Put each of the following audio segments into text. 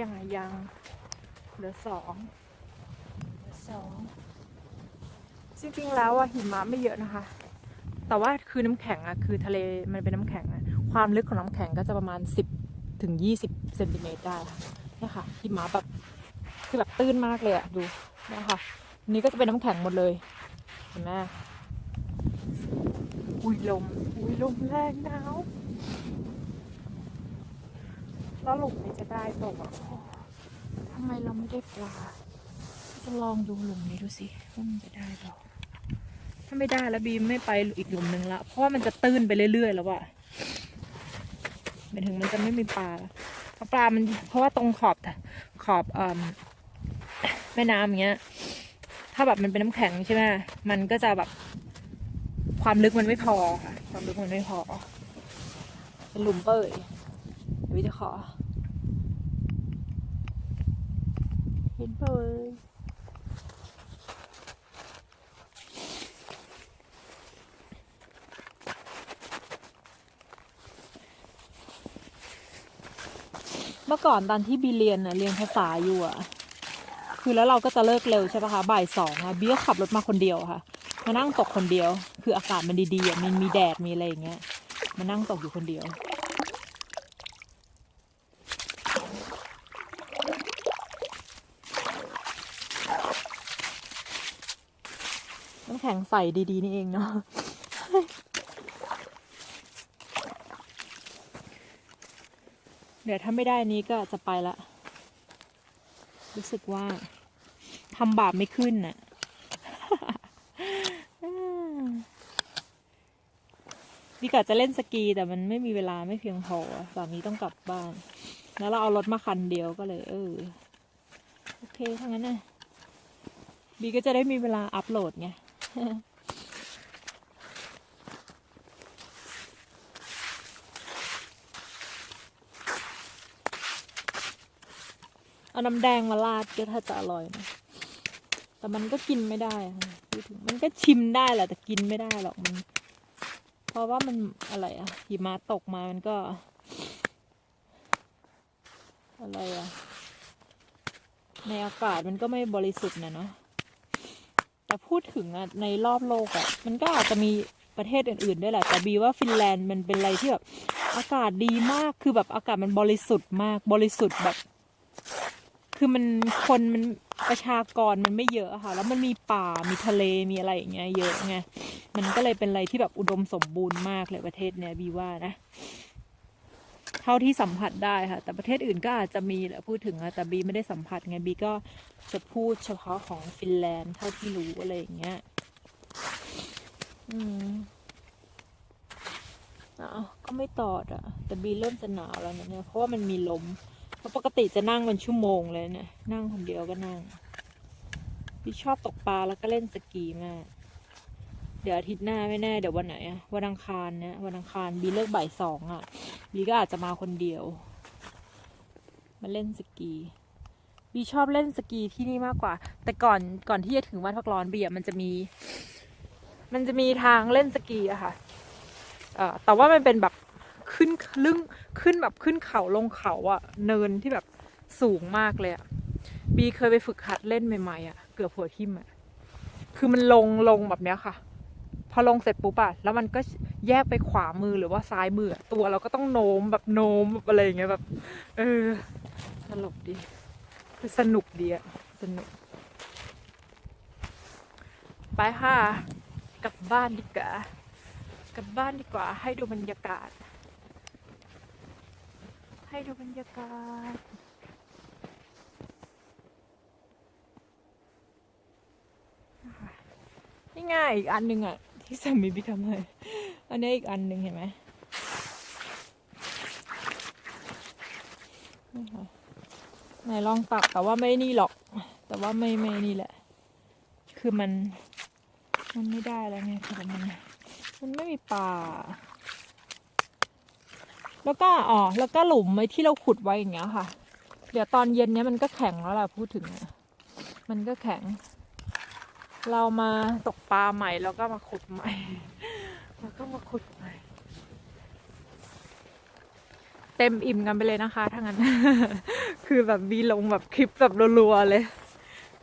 ยังไงยังเหลือสองเหลือสองจริงๆแล้วอะหิมะไม่เยอะนะคะ แต่ว่าคือน้ำแข็งอะคือทะเลมันเป็นน้ำแข็งอะความลึกของน้ำแข็งก็จะประมาณ 10ถึง20เซนติเมตรได้ค่ะเนี่ยค่ะหิมะแบบคือแบบตื้นมากเลยอะดูเนี่ยค่ะอันนี้ก็จะเป็นน้ำแข็งหมดเลยเห็นไหมอุ้ยลมอุ้ยลมแรงหนาว แล้วหลุมนี้จะได้ตกอะทำไมเราไม่ได้ปลา จะลองดูหลุมนี้ดูสิว่ามันจะได้เปล่าถ้าไม่ได้แล้วบีมไม่ไปอีกหลุมหนึ่งละ เพราะว่ามันจะตื้นไปเรื่อยๆ แล้วอะหมายถึงมันจะไม่มีปลาละเพราะปลามันเพราะว่าตรงขอบขอบเอ่อแม่น้ำอย่างเงี้ย ถ้าแบบมันเป็นน้ำแข็งใช่ไหมมันก็จะแบบความลึกมันไม่พอค่ะ ความลึกมันไม่พอเป็นหลุมเป้ยเดี๋ยววิจะขอ เห็นเป้ยเมื่อก่อนตอนที่บีเรียนอะเรียนภาษาอยู่อะคือแล้วเราก็จะเลิกเร็วใช่ปะคะบ่ายสองอะเบี้ยขับรถมาคนเดียวค่ะ มานั่งตกคนเดียว คืออากาศมันดีๆอะมันมีแดดมีอะไรอย่างเงี้ยมานั่งตกอยู่คนเดียว แข็งใส่ดีๆ นี่เองเนาะเดี๋ยวถ้าไม่ได้นี้ก็จะไปละ รู้สึกว่าทำบาปไม่ขึ้นน่ะดีกว่าจะเล่นสกีแต่มันไม่มีเวลาไม่เพียงพอสามีต้องกลับบ้าน แล้วเราเอารถมาคันเดียวก็เลย เออ โอเคถ้างั้นน่ะบีก็จะได้มีเวลาอัพโหลดไง เอาน้ำแดงมาราดก็ถ้าจะอร่อยนะ แต่มันก็กินไม่ได้พูดถึงมันก็ชิมได้แหละแต่กินไม่ได้หรอกมัน เพราะว่ามันอะไรอะหิมะตกมามันก็ อะไรอะในอากาศมันก็ไม่บริสุทธิ์นะเนาะ แต่พูดถึงอะในรอบโลกอะมันก็อาจจะมีประเทศอื่นๆด้วยแหละแต่บีว่าฟินแลนด์มันเป็นอะไรที่แบบอากาศดีมากคือแบบอากาศมันบริสุทธิ์มากบริสุทธิ์แบบ คือมันคนมันประชากรมันไม่เยอะอะค่ะ แล้วมันมีป่ามีทะเลมีอะไรอย่างเงี้ยเยอะไงมันก็เลยเป็นอะไรที่แบบอุดมสมบูรณ์มากเลยประเทศเนี้ยบีว่านะ เท่าที่สัมผัสได้ค่ะ แต่ประเทศอื่นก็อาจจะมีแหละพูดถึงอะแต่บีไม่ได้สัมผัสไงบีก็จะพูดเฉพาะของฟินแลนด์เท่าที่รู้อะไรอย่างเงี้ยอืมอ้าวก็ไม่ตอดอะแต่บีเริ่มจะหนาวแล้วนะเนี่ยเพราะว่ามันมีลมเพราะปกติจะนั่งเป็นชั่วโมงเลยเนี่ย นั่งคนเดียวก็นั่งพี่ชอบตกปลาแล้วก็เล่นสกีมาก เดี๋ยวอาทิตย์หน้าไม่แน่เดี๋ยววันไหนอะวันอังคารเนี่ยวันอังคารบีเลิกบ่ายสองอะบีก็อาจจะมาคนเดียว มาเล่นสกีบีชอบเล่นสกีที่นี่มากกว่า แต่ก่อนก่อนที่จะถึงวัดพักร้อนบีอะมันจะมี มันจะมีทางเล่นสกีอะค่ะเอ่อแต่ว่ามันเป็นแบบขึ้นลึ่งขึ้นแบบขึ้นเขาลงเขาอะเนินที่แบบสูงมากเลยอะบีเคยไปฝึกหัดเล่นใหม่ๆอะเกือบหัวทิ่มอะคือมันลงลงแบบเนี้ยค่ะ พอลงเสร็จปุ๊บอะแล้วมันก็แยกไปขวามือหรือว่าซ้ายมืออะตัวเราก็ต้องโน้มแบบโน้มแบบอะไรอย่างเงี้ยแบบ เออตลกดีคือสนุกดีอะสนุก ไปค่ะกลับบ้านดีกว่ากลับบ้านดีกว่า ให้ดูบรรยากาศ ให้ดูบรรยากาศนี่ง่ายอีกอันหนึ่งอะ ที่สามีพี่ทำให้อันนี้อีกอันหนึ่งเห็นไหมไหนลองตักแต่ว่าไม่นี่หรอก แต่ว่าไม่ไม่นี่แหละ คือมัน มันไม่ได้แล้วไงคือมันมันไม่มีป่า แล้วก็อ๋อแล้วก็หลุมไว้ที่เราขุดไว้อย่างเงี้ยค่ะ เดี๋ยวตอนเย็นเนี้ยมันก็แข็งแล้วล่ะพูดถึง มันก็แข็ง เรามาตกปลาใหม่แล้วก็มาขุดใหม่ แล้วก็มาขุดใหม่ เต็มอิ่มกันไปเลยนะคะถ้างั้น คือแบบบีลงแบบคลิปแบบรัวๆเลย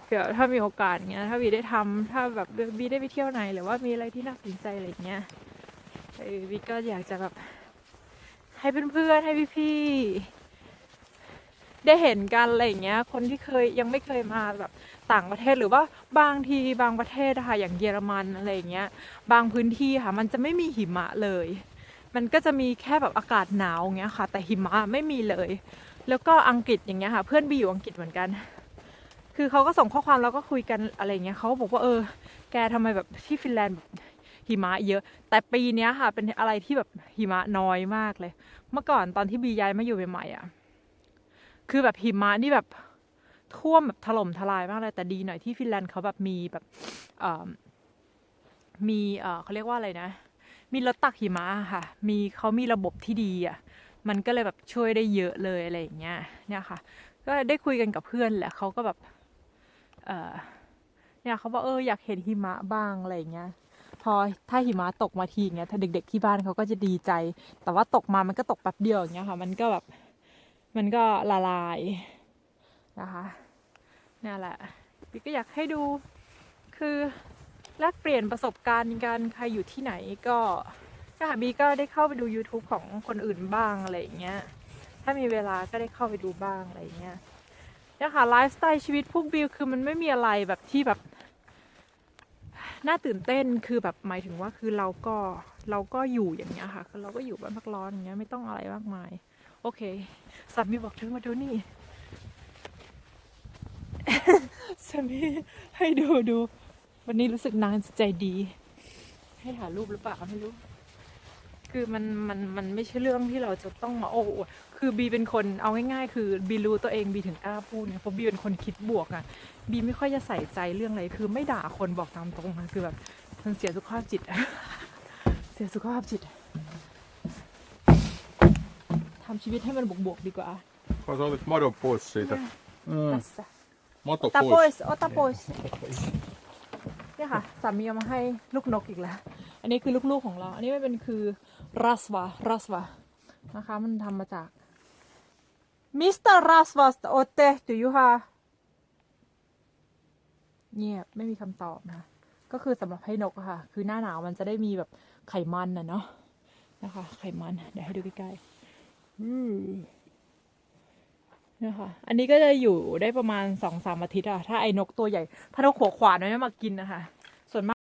เดี๋ยวถ้ามีโอกาสเงี้ย ถ้าบีได้ทำถ้าแบบบีได้ไปเที่ยวไหนหรือว่ามีอะไรที่น่าสนใจอะไรเงี้ยบีก็อยากจะแบบให้เพื่อนๆให้พี่ๆ ได้เห็นกันอะไรอย่างเงี้ย คนที่เคยยังไม่เคยมาแบบต่างประเทศหรือว่าบางทีบางประเทศอะค่ะอย่างเยอรมันอะไรอย่างเงี้ย บางพื้นที่ค่ะ มันจะไม่มีหิมะเลย มันก็จะมีแค่แบบอากาศหนาวอย่างเงี้ยค่ะ แต่หิมะไม่มีเลย แล้วก็อังกฤษอย่างเงี้ยค่ะ เพื่อนบีอยู่อังกฤษเหมือนกัน คือเขาก็ส่งข้อความแล้วก็คุยกันอะไรเงี้ยเขาบอกว่าเออ แกทำไมแบบที่ฟินแลนด์แบบหิมะเยอะ แต่ปีเนี้ยค่ะเป็นอะไรที่แบบหิมะน้อยมากเลย เมื่อก่อนตอนที่บีย้ายมาอยู่ใหม่ๆอะ คือแบบหิมะนี่แบบท่วมแบบถล่มทลายมากเลย แต่ดีหน่อยที่ฟินแลนด์เขาแบบมีแบบมีเขาเรียกว่าอะไรนะ มีรถตักหิมะค่ะ มีเขามีระบบที่ดีอะ มันก็เลยแบบช่วยได้เยอะเลยอะไรอย่างเงี้ย เนี่ยค่ะ ก็ได้คุยกันกับเพื่อนแหละเขาก็แบบเออเนี่ยเขาบอกเอออยากเห็นหิมะบ้างอะไรอย่างเงี้ย พอถ้าหิมะตกมาทีอย่างเงี้ยถ้าเด็ก ๆที่บ้านเขาก็จะดีใจ แต่ว่าตกมามันก็ตกแป๊บเดียวอย่างเงี้ยค่ะ มันก็แบบ มันก็ละลายนะคะนี่แหละบิ๊กก็อยากให้ดูคือแลกเปลี่ยนประสบการณ์กันใครอยู่ที่ไหนก็ก็บีก็ได้เข้าไปดู YouTube ของคนอื่นบ้างอะไรอย่างเงี้ย ถ้ามีเวลาก็ได้เข้าไปดูบ้างอะไรอย่างเงี้ยเนี่ยค่ะไลฟ์สไตล์ชีวิตพวกบิวคือมันไม่มีอะไรแบบที่แบบน่าตื่นเต้นคือแบบหมายถึงว่าคือเราก็เราก็อยู่อย่างเงี้ยค่ะคือเราก็อยู่บ้านพักร้อนอย่างเงี้ยไม่ต้องอะไรมากมาย โอเคสามีบอกเธอมาดูนี่สามีให้ดูดู วันนี้รู้สึกนางใจดี ให้ถ่ายรูปหรือเปล่าไม่รู้ คือมันมันมันไม่ใช่เรื่องที่เราจะต้องมาโอ้อวดคือบีเป็นคนเอาง่ายๆ คือบีรู้ตัวเองบีถึงกล้าพูดเนี่ยเพราะบีเป็นคนคิดบวกอะบีไม่ค่อยจะใส่ใจเรื่องอะไรคือไม่ด่าคนบอกตามตรงอะคือแบบมันเสียสุขภาพจิตเสียสุขภาพจิตำชีวิตให้มันบวกๆดีกว่า Har du tagit morgonpås siitä? Mm. Tässä. Mato ตาโป pois. สโอตาโปสเนี่ยค่ะสามีเอามาให้ลูกนกอีกแล้ว อันนี้คือลูกๆของเรา อันนี้มันเป็นคือรัสวารัสวานะคะ มันทำมาจากมิสเตอร์รัสวาสโอเตตุยูฮาเงียบไม่มีคำตอบนะก็คือสำหรับให้นกอะค่ะ คือหน้าหนาวมันจะได้มีแบบไขมันนะเนาะนะคะ ไขมันเดี๋ยวให้ดูใกล้ๆอืม เนี่ยค่ะ อันนี้ก็จะอยู่ได้ประมาณสองสามอาทิตย์อะถ้าไอ้นกตัวใหญ่ ถ้านกหัวขวานมันไม่มากินนะคะ